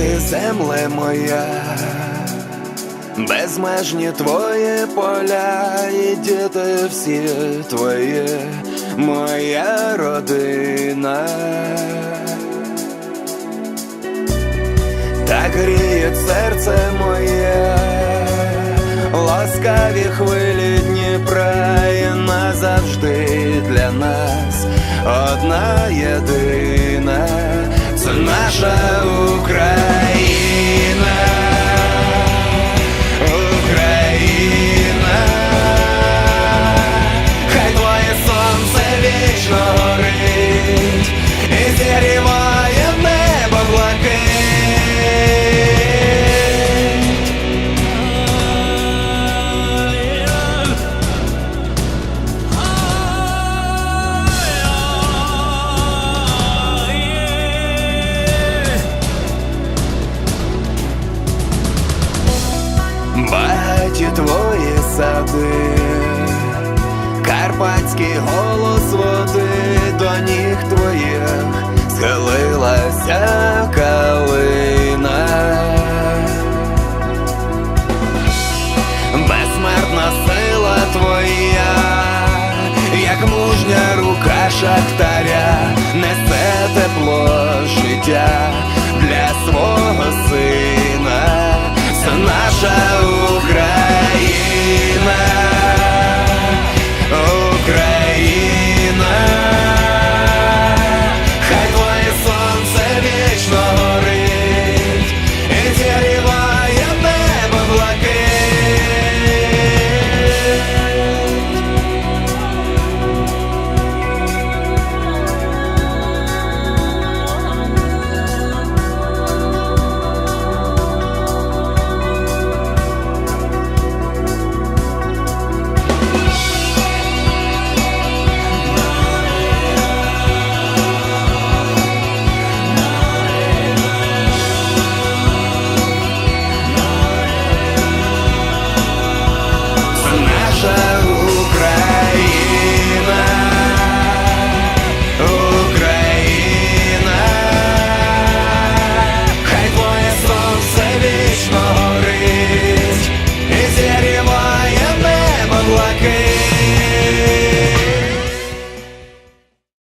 ти земле моя, безмежні твої поля, і діти всі твої, моя родина. Так гріє серце моє, ласкаві хвилі Дніпра і назавжди для нас одна єдина, наша Україна, твої сади, карпатський голос води до ніг твоїх схилилася калина. Безсмертна сила твоя, як мужня рука шахтаря, несе тепло життя для свого сина. Це наша Zawsze